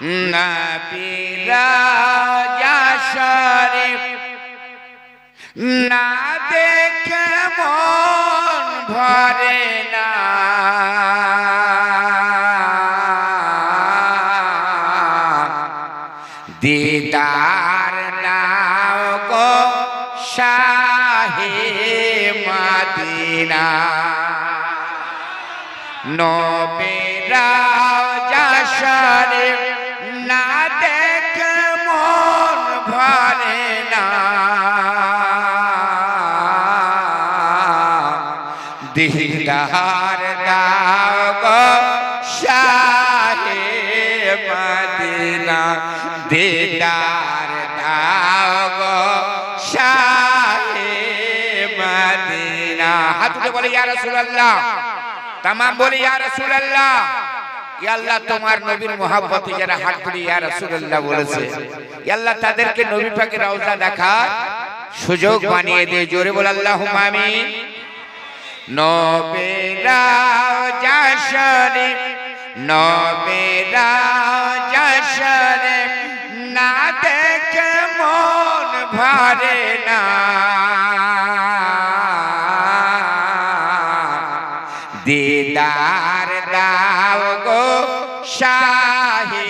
নবীরা শরীফ না দেখে মন ভরে না। দিদার নাও গো শাহে মদিনা। নবেরা যাশরে না দেখে মন ভরে না। দিদার দাও গো শাহে মদিনা। দিদার দাও গো শাহে মদিনা। হাত উঠে বলে, ইয়া রাসূলুল্লাহ। তামাম বলে, ইয়া রাসূলুল্লাহ। আল্লাহ তোমার নবীর মহব্বতে যারা হাত তুলে ইয়া রাসূলুল্লাহ বলেছে আল্লাহ তাদেরকে নবী পাকের রওজা দেখার সুযোগ বানিয়ে দিয়ে জোরে বল আল্লাহুম্মা আমিন। নবেরা জাশরে নবেরা জাশরে না দেখে মন ভরে না। দিদার দাও গো শাহে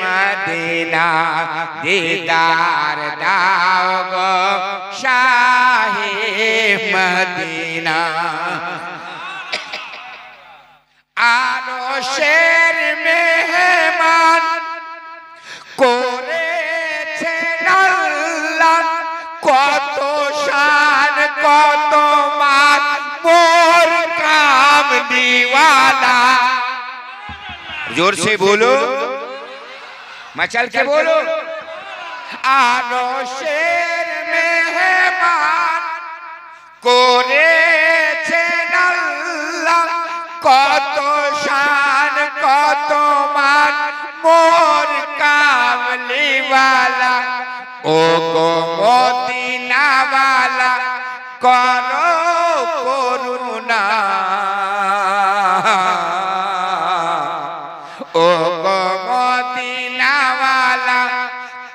মদিনা, দিদার দাও গো শাহে মদিনা। আরও শের মেহমান করেছেন আল্লাহ, কত শান, কত মান কাম দিওয়ালা जोर से बोलो मचल के बोलो আরো শের মেহমান করেছেন আল্লাহ কত শান কত মান মোর কামলিওয়ালা ও গো মদিনাওয়ালা করো ও গো মদিনাওয়ালা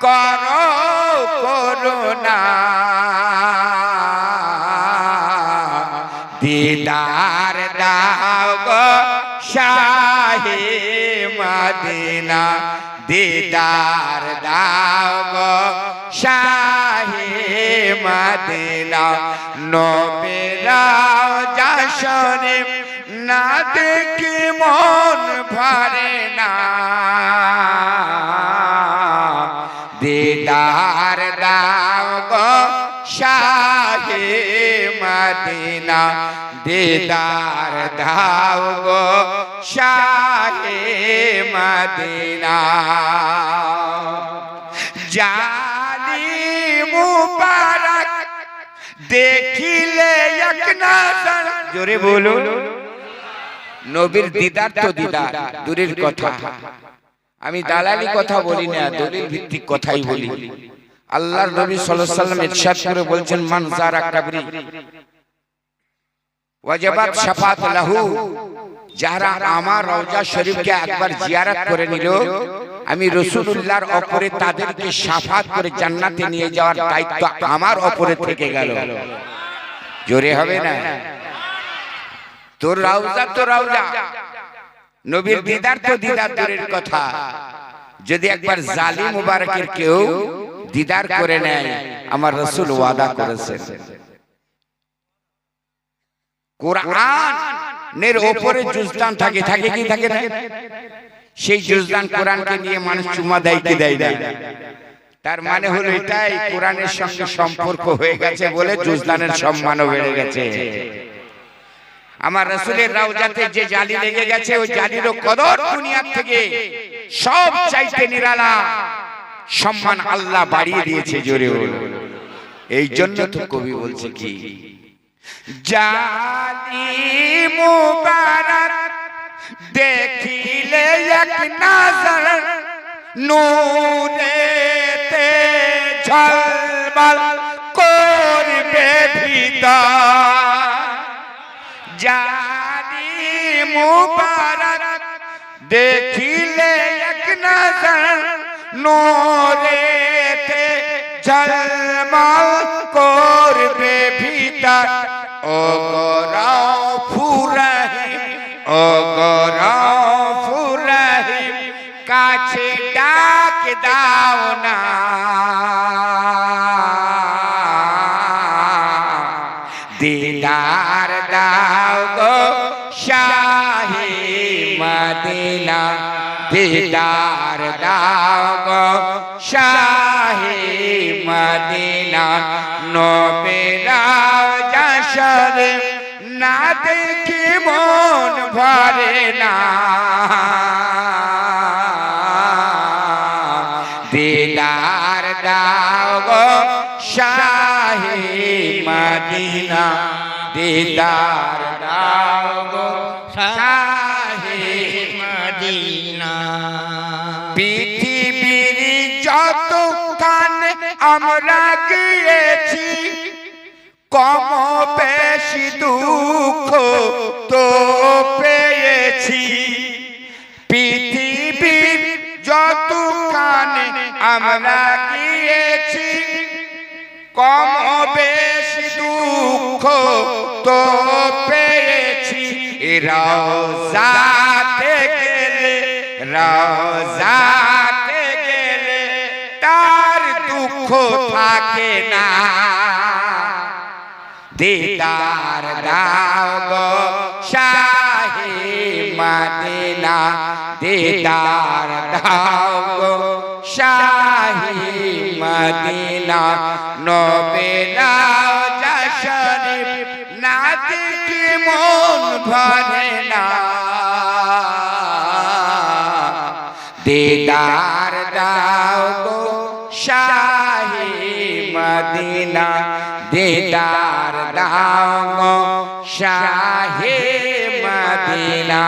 করো করুণা। দিদার দাও গো শাহে মদিনা দিদার গো শাহে মদিনা নবেরাও যাসনে না দেখি মন ভরে না। দিদার গো শাহে মদিনা দিদার দাও গো শাহে মদিনা জালি মুবারক দেখিলে এক নজর জোরে বলো নবীর দিদার তো দিদার দূরের কথা আমি দালালি কথা বলি না দলিল ভিত্তিক কথাই বলি। আল্লাহর নবী সাল্লাল্লাহু আলাইহি সাল্লাম ইরশাদ করে বলছেন মান যারা কাবরি। ওয়াজাবাত শাফাত লাহু। যারা আমার রওজা শরীফকে একবার জিয়ারত করে নিল আমি রসুলুল্লাহর অপরে তাদেরকে শাফাত করে জান্নাতে নিয়ে যাওয়ার দায়িত্ব আমার অপরে থেকে গেল। জোরে হবে না? তোর রাউজা তো রাউজা নবীর দিদার তো দিদার দূরের কথা। যদি একবার জালি মুবারকের কেউ দিদার করে নেয় আমার রসুল ওয়াদা করেছেন। কোরআনের ওপরে জুজদান থাকে থাকে কি থাকে না সেই জুজদান কোরআনকে নিয়ে মানুষ চুমা দেয় কি দেয় না তার মানে হলো এটাই কোরআনের সঙ্গে সম্পর্ক হয়ে গেছে বলে জুজদানের সম্মানও বেড়ে গেছে। আমার রসুলের রাউজাতে যে জালি লেগে গেছে ওই জালিরও কদর দুনিয়ার থেকে সব চাইতে নিরালা। সম্মান আল্লাহ বাড়িয়ে দিয়েছে জোরে এই জন্য তো কবি বলছে কি জালি মুবারক দেখিলে এক নজর নূরেতে ঝলমল করবে ভিতর। জানি মুবারক দেখিলে এক নজর নোরেতে ঝলমল করবে ভিতর। ও গরাও ফুরহিম ও কাছে ডাক দাও না। দিদার দাও গো শাহি মদিনা দিদার দাও গো শাহি মদিনা নবেরাও যশর না দেখি মন ভরে না। দিদার দাও গো শাহি মদিনা। দিদার দাও গো শাহি মদিনা। পৃথিবীর যত কান আমরা গিয়েছি কম আমরা গিয়েছি কম বেশি দুঃখ তো পেয়েছি। রওজাতে গেলে রওজাতে গেলে তার দুঃখ থাকে না। দিদার দাও গো শাহি মদিনা, দিদার দাও শাহি মদিনা নবেলা শরীফ না মন ভরে না। দিদার দাও শাহি মদিনা, দিদার দাও শাহি মদিনা।